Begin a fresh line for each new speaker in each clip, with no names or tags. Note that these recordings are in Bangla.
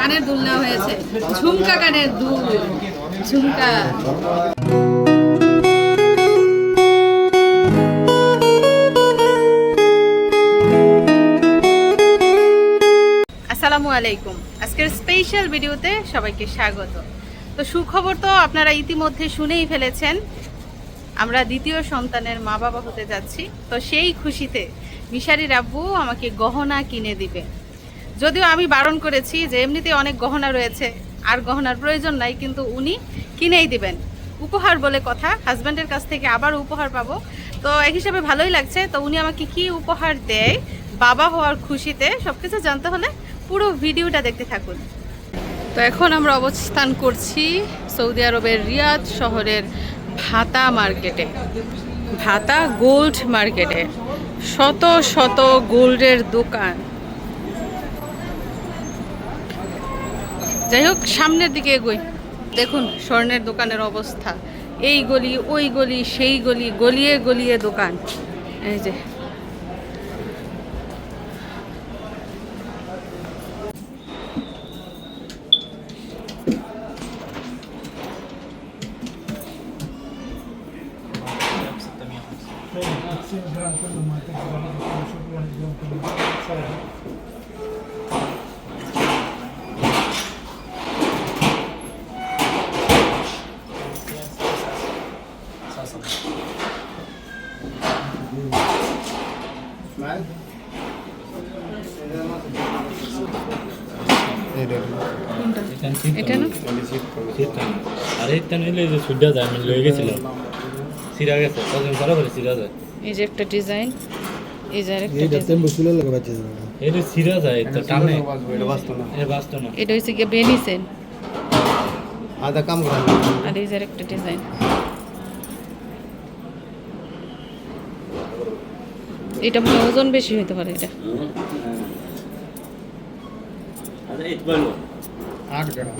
কানের দুল নেওয়া হয়েছে। ঝুমকা কানের দুল। ঝুমকা। আসসালামু আলাইকুম। আজকের স্পেশাল ভিডিওতে সবাইকে স্বাগত। তো সুখবর তো আপনারা ইতিমধ্যে শুনেই ফেলেছেন। আমরা দ্বিতীয় সন্তানের মা বাবা হতে যাচ্ছি। তো সেই খুশিতে মিশারির আব্বু আমাকে গহনা কিনে দিবে। যদিও আমি বারণ করেছি যে এমনিতে অনেক গহনা রয়েছে, আর গহনার প্রয়োজন নাই, কিন্তু উনি কিনেই দিবেন। উপহার বলে কথা, হাজব্যান্ডের কাছ থেকে আবার উপহার পাবো। তো এক হিসাবে ভালোই লাগছে। তো উনি আমাকে কি উপহার দেয়, বাবা হওয়ার খুশিতে সব কিছু জানতে হলে পুরো ভিডিওটা দেখতে থাকুন। তো এখন আমরা অবস্থান করছি সৌদি আরবের রিয়াদ শহরের ভাতা মার্কেটে। ভাতা গোল্ড মার্কেটে। শত শত গোল্ডের দোকান। যাই হোক, সামনের দিকে এগোই। দেখুন, স্বর্ণের দোকানের অবস্থা। এই গলি, ওই গলি, সেই গলি, গলিয়ে গলিয়ে দোকান। এই যে এটা না
আরে ইত্যান হইলে যে সুডা যায় আমি লয়ে গেছিলাম। সিরা গেছে কজন করা করে সিরা যায়?
এই যে একটা ডিজাইন এই যে আরেকটা
এইটা
ডিজাইন।
তেমন ফুলে লাগা বাচ্চা
এই যে সিরা যায় তো টানে
এটা না।
বাস্ত না।
এটা গিয়ে বেনিসেন।
আদা কাম করা।
আর এই যে আরেকটা ডিজাইন। এটা মনে হয় ওজন বেশি হতে পারে এটা।
আট গ্রাম।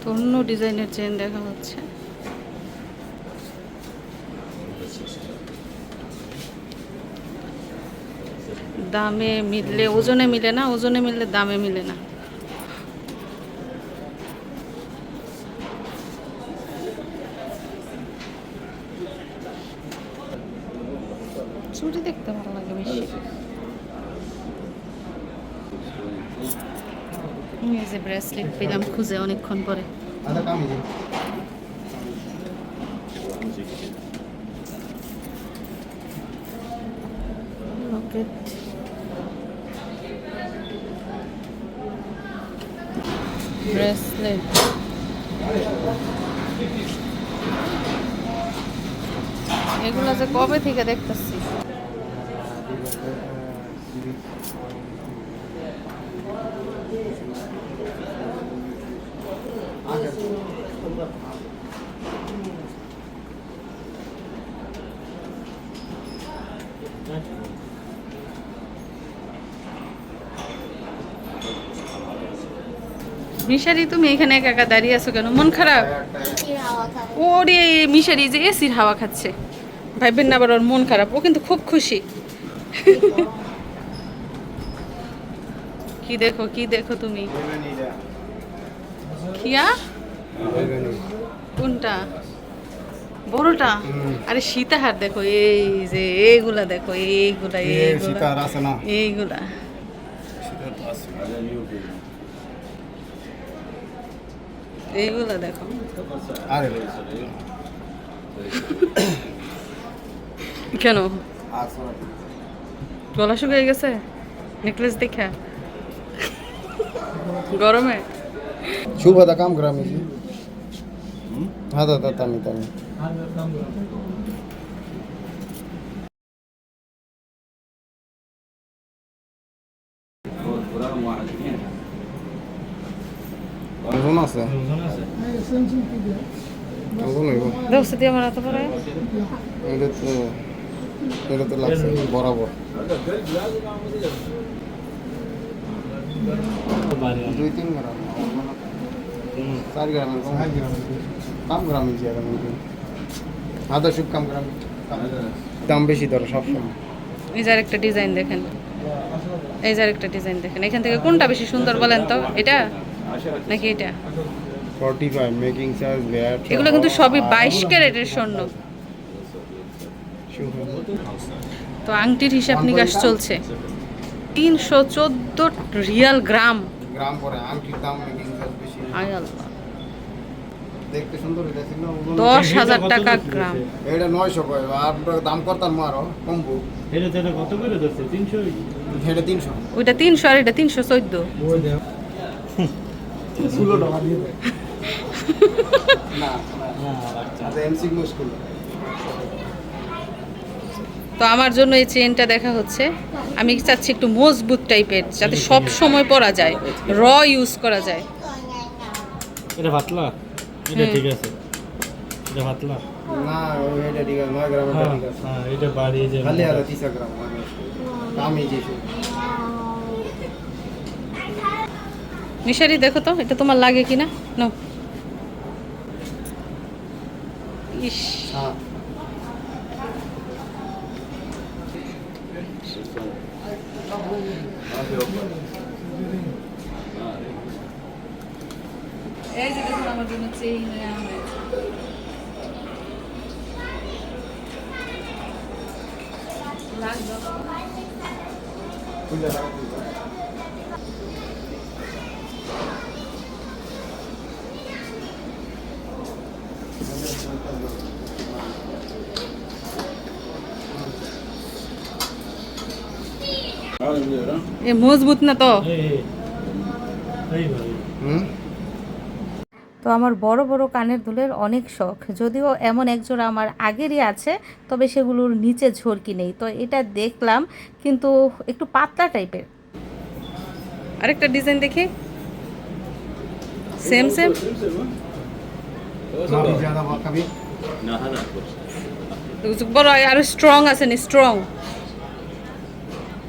তো অন্য ডিজাইনের চেন দেখা হচ্ছে দামে মিললে ওজনে মিলে না ওজনে মিললে দামে মিলে না চুড়ি দেখতে ভালো লাগে বেশি এই যে ব্রেসলেট পেলাম খুঁজে অনেকক্ষণ পরে। লকেট ব্রেসলেট এগুলো যে কবে থেকে দেখতেছি? মিশারি তুমি এখানে একা একা দাঁড়িয়ে আছো কেন? মন খারাপ? ওরে মিশারি যে এসির হাওয়া খাচ্ছে। ভাইবেন না আবার ওর মন খারাপ। ও কিন্তু খুব খুশি। কি দেখো কি দেখো তুমি? কিয়া? কোনটা? বড়টা? আরে সীতাহার দেখো এই যে এইগুলা দেখো এইগুলা এইগুলা। এইগুলা। এইগুলা দেখো। কেন?
আছে
গলা শুকিয়ে গেছে? নেকলেস দেখা? গরমে?
শুভ আদা কাম আমি আদা আদা তামি তামি ওজন আছে
ওজন আছে?
ওজন হইব।
দোস্ত দিয়ে আমার এত পরে।
এটা তো এটা তো লাগছে বরাবর। দুই তিন গ্রাম। চার কম। গ্রাম মধ্যে আদা শুভ কাম গ্রাম। দাম বেশি ধরো সবসময়।
এই যে একটা ডিজাইন দেখেন। এই যে আরেকটা ডিজাইন দেখেন। এখান থেকে কোনটা বেশি সুন্দর বলেন তো? এটা? নাকি এটা?
45 মেকিং চার্জ
এগুলো কিন্তু সবই বাইশ ক্যারেটের স্বর্ণ। তো আংটির হিসাব নিকাশ চলছে তিনশো চোদ্দ রিয়াল গ্রাম
গ্রাম পরে আংটির দাম বেশি
আল্লাহ
দেখতে সুন্দর
দশ হাজার টাকা
করে
গ্রাম
এটা 900 কয় আর দাম করতাম আরও কমবো
এটা কত করে ধরছে তিনশো
এটা 300
ওইটা তিনশো আর এটা তিনশো চোদ্দ
না আচ্ছা এমসি মুশকিল
তো আমার জন্য এই চেনটা দেখা হচ্ছে। আমি চাচ্ছি একটু মজবুত টাইপের যাতে সব সময় পরা যায় র ইউজ করা যায়।
এটা পাতলা? এটা ঠিক আছে। এটা পাতলা?
না এটা ঠিক আছে 9 গ্রাম এটা
হ্যাঁ
ঠিক আছে।
হ্যাঁ এটা বাড়িয়ে যে
খালি আর 30 গ্রাম মানে দাম যে
মিশারি দেখো তো এটা তোমার লাগে কিনা? নো ইস। এই যে দেখুন আমার জন্য চেইন এ মজবুত না তো তো আমার বড় বড় কানের দুলের অনেক শখ। যদিও এমন একজোড়া আমার আগেরই আছে তবে সেগুলোর নিচে ঝরকি নেই। তো এটা দেখলাম কিন্তু একটু পাতলা টাইপের। আরেকটা ডিজাইন দেখি। সেম সেম বড় আর স্ট্রং আছে না স্ট্রং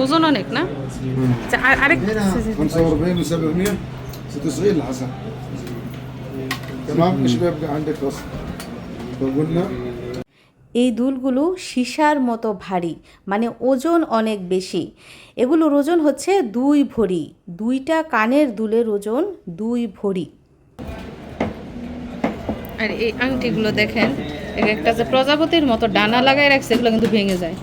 ওজন অনেক না? আচ্ছা, আরেক
এই দুলগুলো সীসার মতো ভারী মানে ওজন অনেক বেশি। এগুলোর ওজন হচ্ছে দুই ভরি। দুইটা কানের দুলের ওজন দুই ভরি।
আর এই আংটিগুলো দেখেন, এক একটা যে প্রজাপতির মতো ডানা লাগাই রাখছে, এগুলো কিন্তু ভেঙে যায়।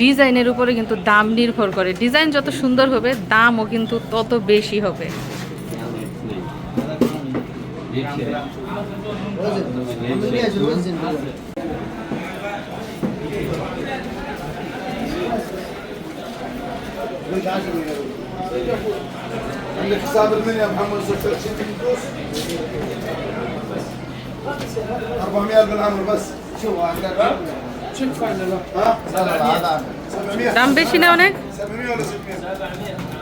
ডিজাইনের উপরে কিন্তু দাম নির্ভর করে। ডিজাইন যত সুন্দর হবে, দামও কিন্তু তত বেশি হবে।
عندك حساب المنيا يا محمد 26 فلوس 400 بالعمر بس
شو عندك
شو فاينل ها
لا لا لا هذا
700
দাম বেশি না অনেক
700 ولا 600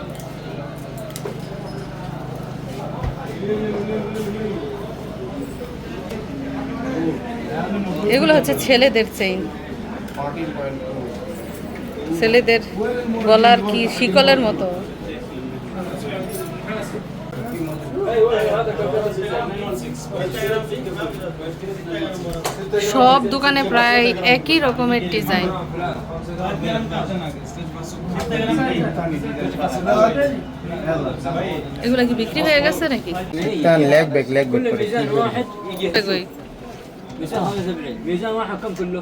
এগুলো হচ্ছে ছেলেদের চেইন
14.2
ছেলেদের গলার কি শিকলের মতো সব দোকানে প্রায় একই রকমের ডিজাইন এগুলো কি বিক্রি হয়ে গেছে নাকি
كان leg back leg back করে
ميزان واحد يجي
এটা কই?
ميزان 75 ميزان واحد كم كله؟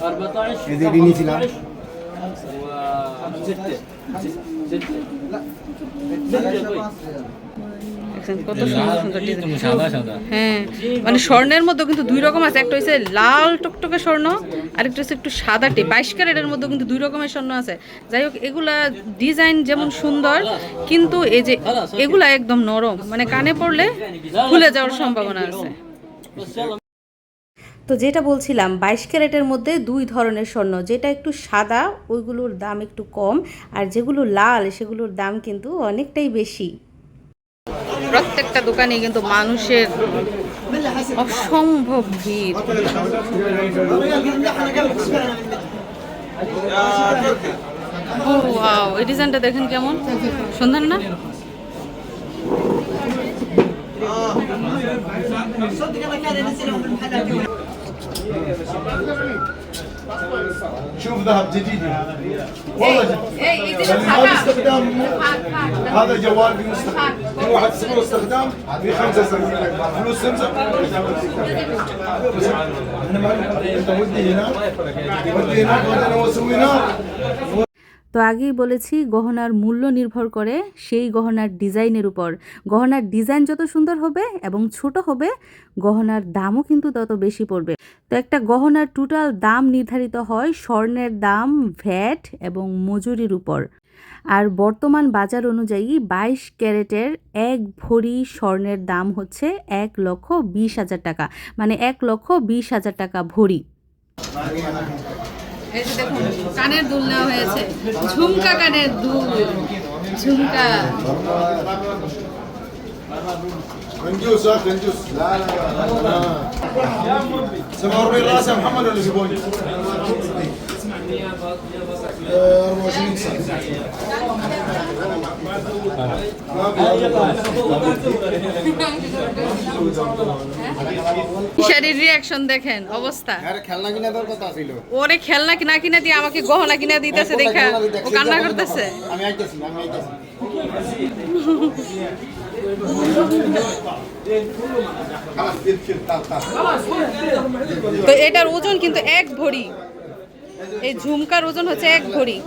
14
এই যে রিনি
হ্যাঁ মানে স্বর্ণের মধ্যে কিন্তু দুই রকম আছে। একটা হচ্ছে লাল টকটকে স্বর্ণ আর একটা হচ্ছে একটু সাদাটে বাইশ ক্যারেটের মধ্যে কিন্তু দুই রকমের স্বর্ণ আছে। যাই হোক এগুলা ডিজাইন যেমন সুন্দর কিন্তু এই যে এগুলা একদম নরম। মানে কানে পড়লে খুলে যাওয়ার সম্ভাবনা আছে।
তো যেটা বলছিলাম, বাইশ ক্যারেটের মধ্যে দুই ধরনের স্বর্ণ, যেটা একটু সাদা, ওইগুলোর দাম একটু কম, আর যেগুলো লাল, সেগুলোর দাম কিন্তু অনেকটাই বেশি।
প্রত্যেকটা দোকানে কিন্তু মানুষের অসম্ভব ভিড়। ও দেখেন কেমন? সুন্দর না?
شوف ذهب جديد. والله جديد. هذا استخدام هذا جوال في مستخدم في واحد صفر استخدام في خمسة سنين فلوس سمسم. أنا ما ودي هناك. ودي هناك. وأنا واسوي هناك.
তো আগেই বলেছি, গহনার মূল্য নির্ভর করে সেই গহনার ডিজাইনের উপর। গহনার ডিজাইন যত সুন্দর হবে এবং ছোট হবে, গহনার দামও কিন্তু তত বেশি পড়বে। তো একটা গহনার টোটাল দাম নির্ধারিত হয় স্বর্ণের দাম, ভ্যাট এবং মজুরির উপর। আর বর্তমান বাজার অনুযায়ী বাইশ ক্যারেটের এক ভরি স্বর্ণের দাম হচ্ছে এক লক্ষ বিশ হাজার টাকা। মানে এক লক্ষ বিশ হাজার টাকা ভরি।
এই যে দেখুন কানের দুল নেওয়া হয়েছে ঝুমকা কানের দুল ঝুমকা
كنجوس ها كنجوس لا لا لا 47 راس يا محمد ولا زبوني؟ 24 ساعة
ঈশারির রিয়াকশন দেখেন অবস্থা। ওরে খেলনা কিনা কিনা দিয়ে আমাকে গহনা কিনা দিতেছে দেখা ও কান্না করতেছে?
আমি আইতেছি আমি আইতেছি।
তো এটার ওজন কিন্তু এক ভরি। এই ঝুমকার ওজন হচ্ছে এক ভরি।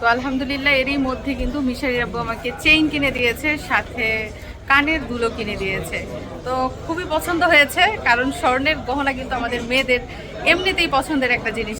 তো আলহামদুলিল্লাহ এরই মধ্যে কিন্তু মিশারি আব্বু আমাকে চেইন কিনে দিয়েছে, সাথে কানের দুলো কিনে দিয়েছে। তো খুবই পছন্দ হয়েছে, কারণ স্বর্ণের গহনা কিন্তু আমাদের মেয়েদের এমনিতেই পছন্দের একটা জিনিস।